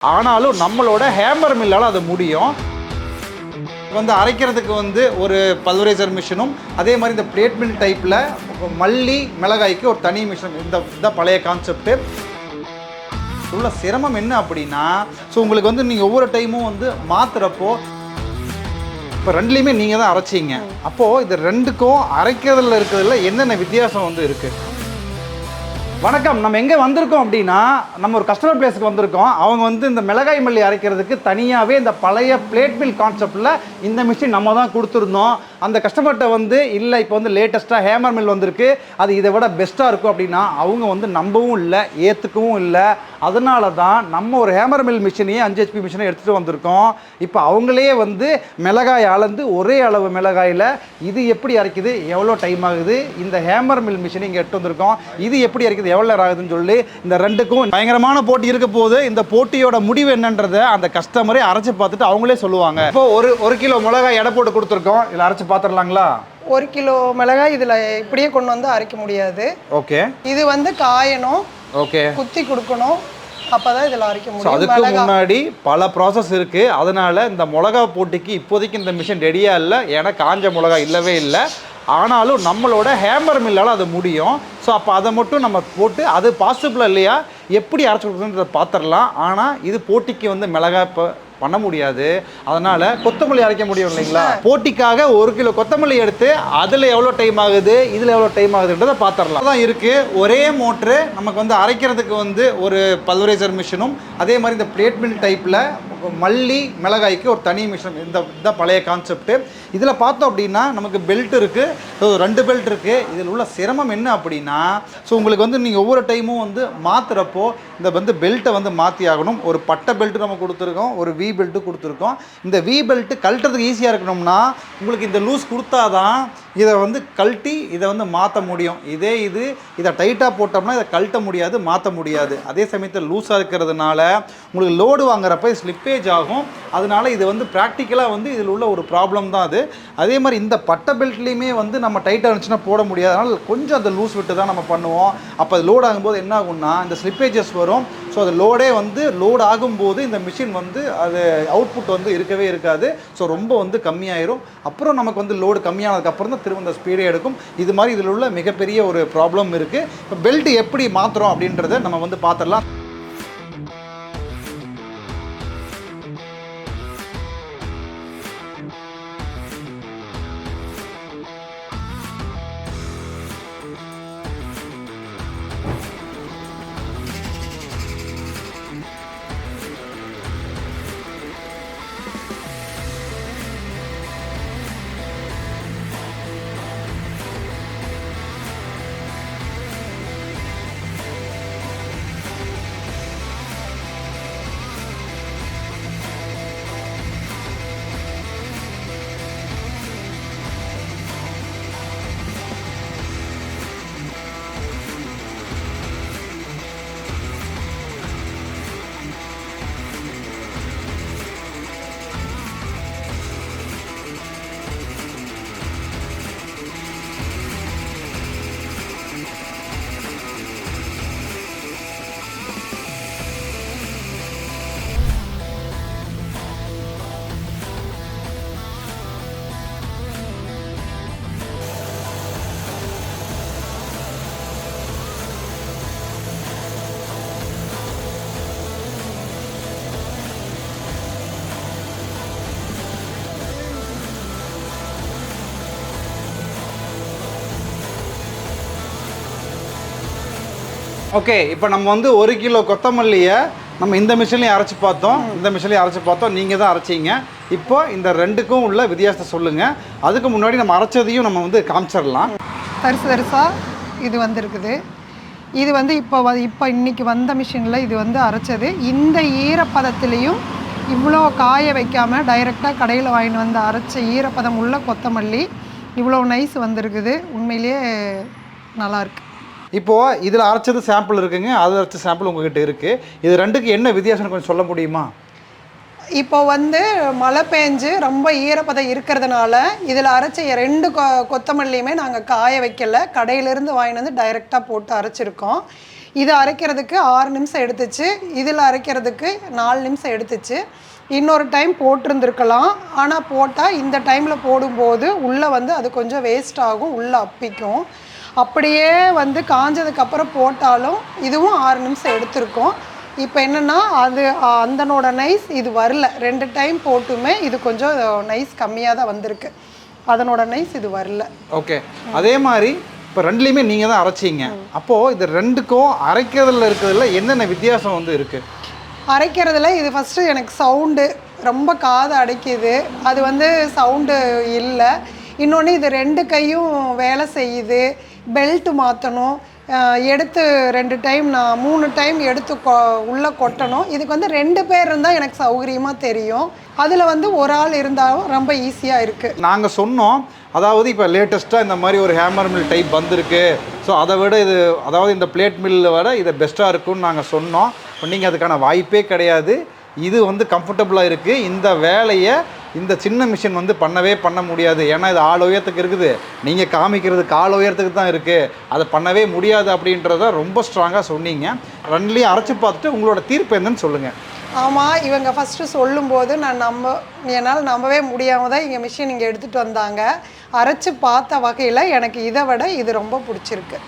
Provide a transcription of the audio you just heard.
ஆனாலும் நம்மளோட ஹேமர் மில்லால் அது முடியும். வந்து அரைக்கிறதுக்கு வந்து ஒரு பல்வரைசர் மிஷினும் அதே மாதிரி இந்த பிளேட் மில் டைப்பில் மல்லி மிளகாய்க்கு ஒரு தனி மிஷின் இந்த இந்த பழைய கான்செப்ட்டு உள்ள சிரமம் என்ன அப்படின்னா ஸோ உங்களுக்கு வந்து நீங்கள் ஒவ்வொரு டைமும் வந்து மாத்துறப்போ இப்போ ரெண்டுலேயுமே நீங்கள் தான் அரைச்சிங்க. அப்போது இது ரெண்டுக்கும் அரைக்கிறதுல இருக்கிறதுல என்னென்ன வித்தியாசம் வந்து இருக்குது வணக்கம். நம்ம எங்கே வந்திருக்கோம் அப்படின்னா நம்ம ஒரு கஸ்டமர் பிளேஸுக்கு வந்திருக்கோம். அவங்க வந்து இந்த மிளகாய் மல்லி அரைக்கிறதுக்கு தனியாகவே இந்த பழைய பிளேட் மில் கான்செப்டில் இந்த மிஷின் நம்ம தான் கொடுத்துருந்தோம். அந்த கஸ்டமர்கிட்ட வந்து இல்லை இப்போ வந்து லேட்டஸ்ட்டாக ஹேமர் மில் வந்திருக்கு. அது இதை விட பெஸ்ட்டாக இருக்கும். அப்படின்னா அவங்க வந்து நம்பவும் இல்லை ஏற்றுக்கவும் இல்லை. அதனால தான் நம்ம ஒரு ஹேமர் மில் மிஷினையே அஞ்சு ஹெச்பி மிஷினை எடுத்துகிட்டு வந்திருக்கோம். இப்போ அவங்களே வந்து மிளகாய் அளந்து ஒரே அளவு மிளகாயில் இது எப்படி அரைக்குது? எவ்வளோ டைம் ஆகுது? இந்த ஹேமர் மில் மிஷினை இங்கே எடுத்து வந்திருக்கோம். இது எப்படி அரைக்குது? எவ்வளோ நேரம் ஆகுதுன்னு சொல்லி இந்த ரெண்டுக்கும் பயங்கரமான போட்டி இருக்க போது இந்த போட்டியோட முடிவு என்னன்றதை அந்த கஸ்டமரே அரைச்சி பார்த்துட்டு அவங்களே சொல்லுவாங்க. இப்போ ஒரு ஒரு கிலோ மிளகாய் எடை போட்டு கொடுத்துருக்கோம். இதில் அரைச்சி பார்த்துடலாங்களா ஒரு கிலோ மிளகாய் இதில் இப்படியே கொண்டு வந்து அரைக்க முடியாது. ஓகே. இது வந்து காயணும். ஓகே. குத்தி கொடுக்கணும். அப்பதான் இதில் அரைக்க முடியும். அதுக்கு மிளகாய். முன்னாடி பல ப்ராசஸ் இருக்கு. அதனால இந்த மிளகா போட்டிக்கு இப்போதைக்கு இந்த மிஷின் ரெடியா இல்லை. ஏன்னா காஞ்ச மிளகா இல்லவே இல்லை. ஆனாலும் நம்மளோட ஹேமர் மில்லால் அது முடியும். ஸோ அப்போ அதை மட்டும் நம்ம போட்டு அது பாசிபிள் இல்லையா? எப்படி அரைச்சி கொடுக்குறதுன்றத பார்த்துடலாம் ஆனால் இது போட்டிக்கு வந்து மிளகா இப்போ பண்ண முடியாது. அதனால கொத்தமல்லி அரைக்க முடியும் இல்லைங்களா? போட்டிக்காக ஒரு கிலோ கொத்தமல்லி எடுத்து அதில் எவ்வளோ டைம் ஆகுது இதில் எவ்வளோ டைம் ஆகுதுன்றதை பார்த்துடலாம் தான் இருக்குது ஒரே மோட்ரு நமக்கு வந்து அரைக்கிறதுக்கு வந்து ஒரு பல்வரைசர் மிஷினும் அதே மாதிரி இந்த பிளேட் மில் டைப்பில் மல்லி மிளகாய்க்கு ஒரு தனி மிஷின். இந்த இந்த பழைய கான்செப்ட்டு இதில் பார்த்தோம் அப்படின்னா நமக்கு பெல்ட் இருக்குது ரெண்டு பெல்ட் இருக்குது இதில் உள்ள சிரமம் என்ன அப்படின்னா ஸோ உங்களுக்கு வந்து நீங்கள் ஒவ்வொரு டைமும் வந்து மாற்றுறப்போ இந்த வந்து பெல்ட்டை வந்து மாற்றி ஆகணும். ஒரு பட்டை பெல்ட்டு நம்ம கொடுத்துருக்கோம் ஒரு வி பெல்ட்டு கொடுத்துருக்கோம். இந்த வி பெல்ட்டு கழட்டுறதுக்கு ஈஸியாக இருக்கணும்னா உங்களுக்கு இந்த லூஸ் கொடுத்தாதான் இதை வந்து கழட்டி இதை வந்து மாற்ற முடியும். இதே இது இதை டைட்டாக போட்டோம்னா இதை கழட்ட முடியாது மாற்ற முடியாது. அதே சமயத்தில் லூஸாக இருக்கிறதுனால உங்களுக்கு லோடு வாங்குறப்ப ஸ்லிப்பேஜ் ஆகும். அதனால இது வந்து ப்ராக்டிக்கலாக வந்து இதில் உள்ள ஒரு ப்ராப்ளம் தான் அது. அதே மாதிரி இந்த பட்டை பெல்ட்லேயுமே வந்து நம்ம டைட்டாக இருந்துச்சுன்னா போட முடியாது. அதனால் கொஞ்சம் அந்த லூஸ் விட்டு தான் நம்ம பண்ணுவோம். அப்போ அது லோட் ஆகும்போது என்ன ஆகும்னா இந்த ஸ்லிப்பேஜஸ் வரும். ஸோ அது லோடே வந்து லோட் ஆகும்போது இந்த மிஷின் வந்து அது அவுட்புட் வந்து இருக்கவே இருக்காது. ஸோ ரொம்ப வந்து கம்மியாயிரும். அப்புறம் நமக்கு வந்து லோடு கம்மியானதுக்கப்புறம் தான் திரும்ப இந்த ஸ்பீடே எடுக்கும். இது மாதிரி இதில் உள்ள மிகப்பெரிய ஒரு ப்ராப்ளம் இருக்குது இப்போ பெல்ட் எப்படி மாற்றுறோம் அப்படின்றத நம்ம வந்து பார்த்துடலாம். ஓகே இப்போ நம்ம வந்து ஒரு கிலோ கொத்தமல்லியை நம்ம இந்த மிஷின்லையும் அரைச்சி பார்த்தோம். இந்த மிஷின்லையும் அரைச்சி பார்த்தோம். நீங்கள் தான் அரைச்சிங்க. இப்போ இந்த ரெண்டுக்கும் உள்ள வித்தியாசத்தை சொல்லுங்கள் அதுக்கு முன்னாடி நம்ம அரைச்சதையும் நம்ம வந்து காமிச்சிடலாம். தரிசு தரிசா இது வந்திருக்குது. இது வந்து இப்போ வ இப்போ இன்னைக்கு வந்த மிஷினில் இது வந்து அரைச்சது. இந்த ஈரப்பதத்துலேயும் இவ்வளோ காய வைக்காமல் டைரெக்டாக கடையில் வாங்கிட்டு வந்து அரைச்ச ஈரப்பதம் உள்ள கொத்தமல்லி இவ்வளோ நைஸ் வந்திருக்குது. உண்மையிலேயே நல்லாயிருக்கு இப்போது இதில் அரைச்சது சாம்பிள் இருக்குங்க அது அரைச்ச சாம்பிள் உங்ககிட்ட இருக்குது இது ரெண்டுக்கு என்ன வித்தியாசம்னு கொஞ்சம் சொல்ல முடியுமா? இப்போ வந்து மழை பெஞ்சு ரொம்ப ஈரப்பதம் இருக்கிறதுனால இதில் அரைச்ச ரெண்டு கொ கொத்தமல்லியுமே நாங்கள் காய வைக்கல. கடையிலேருந்து வாங்கிட்டு வந்து டைரெக்டாக போட்டு அரைச்சிருக்கோம். இது அரைக்கிறதுக்கு ஆறு நிமிஷம் எடுத்துச்சு. இதில் அரைக்கிறதுக்கு நாலு நிமிஷம் எடுத்துச்சு. இன்னொரு டைம் போட்டிருந்துருக்கலாம். ஆனால் போட்டால் இந்த டைமில் போடும்போது உள்ளே வந்து அது கொஞ்சம் வேஸ்ட் ஆகும். உள்ளே அப்பிக்கும். அப்படியே வந்து காஞ்சதுக்கப்புறம் போட்டாலும் இதுவும் ஆறு நிமிஷம் எடுத்திருக்கோம். இப்போ என்னென்னா அது அந்தனோட நைஸ் இது வரல. ரெண்டு டைம் போட்டுமே இது கொஞ்சம் நைஸ் கம்மியாக தான் வந்திருக்கு. அதனோட நைஸ் இது வரல. ஓகே. அதே மாதிரி இப்போ ரெண்டுலேயுமே நீங்கள் தான் அரைச்சிங்க. அப்போது இது ரெண்டுக்கும் அரைக்கிறதுல இருக்கிறதுல என்னென்ன வித்தியாசம் வந்து இருக்குது அரைக்கிறதுல இது ஃபஸ்ட்டு எனக்கு சவுண்டு ரொம்ப காது அடைக்குது. அது வந்து சவுண்டு இல்லை. இன்னொன்று இது ரெண்டு கையும் வேலை செய்யுது. பெல்ட்டு மாற்றணும் எடுத்து ரெண்டு டைம் நான் மூணு டைம் எடுத்து கொ உள்ளே கொட்டணும். இதுக்கு வந்து ரெண்டு பேர் இருந்தால் எனக்கு சௌகரியமாக தெரியும். அதில் வந்து ஒரு ஆள் இருந்தாலும் ரொம்ப ஈஸியாக இருக்குது நாங்கள் சொன்னோம். அதாவது இப்போ லேட்டஸ்ட்டாக இந்த மாதிரி ஒரு ஹேமர் மில் டைப் வந்திருக்கு. ஸோ அதை விட இது அதாவது இந்த பிளேட் மில்லை விட இது பெஸ்ட்டாக இருக்கும்னு நாங்கள் சொன்னோம். இப்போ நீங்கள் அதுக்கான வாய்ப்பே கிடையாது. இது வந்து கம்ஃபர்டபுளாக இருக்குது இந்த வேலையை இந்த சின்ன மிஷின் வந்து பண்ணவே பண்ண முடியாது. ஏன்னா இது ஆள் உயரத்துக்கு இருக்குது. நீங்கள் காமிக்கிறது கால் உயரத்துக்கு தான் இருக்குது அதை பண்ணவே முடியாது அப்படின்றத ரொம்ப ஸ்ட்ராங்காக சொன்னீங்க. ரெண்டுலேயும் அரைச்சி பார்த்துட்டு உங்களோட தீர்ப்பு என்னன்னு சொல்லுங்கள் ஆமாம் இவங்க ஃபஸ்ட்டு சொல்லும்போது நான் நம்ப என்னால் நம்பவே முடியாமல் தான் இங்கே மிஷின் இங்கே எடுத்துகிட்டு வந்தாங்க. அரைச்சி பார்த்த வகையில் எனக்கு இதை விட இது ரொம்ப பிடிச்சிருக்கு.